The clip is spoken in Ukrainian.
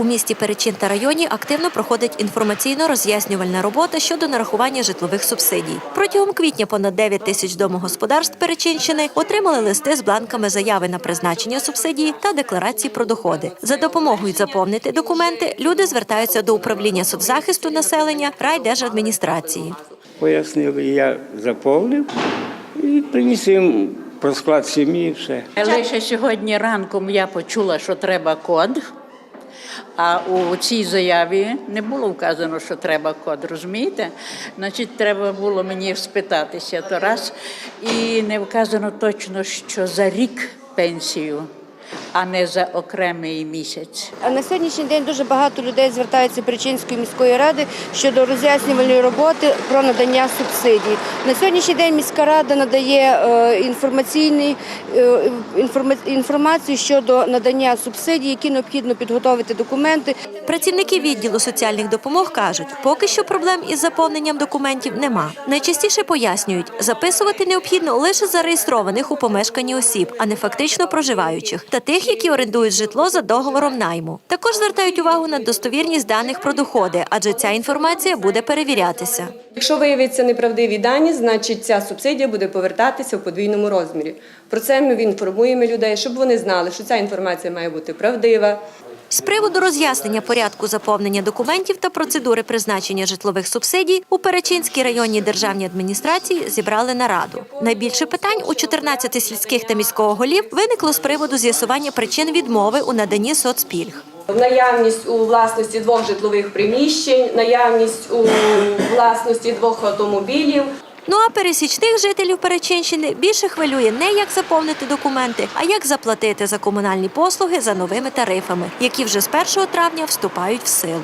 У місті Перечин та районі активно проходить інформаційно-роз'яснювальна робота щодо нарахування житлових субсидій. Протягом квітня понад 9 тисяч домогосподарств Перечинщини отримали листи з бланками заяви на призначення субсидії та декларації про доходи. За допомогою заповнити документи люди звертаються до управління соцзахисту населення райдержадміністрації. Пояснили, я заповнив і приніс їм про склад сім'ї все. Лише сьогодні ранком я почула, що треба код. А у цій заяві не було вказано, що треба код, розумієте? Значить, треба було мені спитатися то раз. І не вказано точно, що за рік пенсію, а не за окремий місяць. А на сьогоднішній день дуже багато людей звертаються Причинської міської ради щодо роз'яснювальної роботи про надання субсидій. На сьогоднішній день міська рада надає е, інформаційний е, інформацію щодо надання субсидій, які необхідно підготовити документи. Працівники відділу соціальних допомог кажуть, поки що проблем із заповненням документів нема. Найчастіше пояснюють, записувати необхідно лише зареєстрованих у помешканні осіб, а не фактично проживаючих, та тих, які орендують житло за договором найму. Також звертають увагу на достовірність даних про доходи, адже ця інформація буде перевірятися. Якщо виявляться неправдиві дані, значить ця субсидія буде повертатися в подвійному розмірі. Про це ми інформуємо людей, щоб вони знали, що ця інформація має бути правдива. З приводу роз'яснення порядку заповнення документів та процедури призначення житлових субсидій у Перечинській районній державній адміністрації зібрали нараду. Найбільше питань у 14 сільських та міського голів виникло з приводу з'ясування причин відмови у наданні соцпільг. Наявність у власності двох житлових приміщень, наявність у власності двох автомобілів. Ну а пересічних жителів Перечинщини більше хвилює не як заповнити документи, а як заплатити за комунальні послуги за новими тарифами, які вже з 1 травня вступають в силу.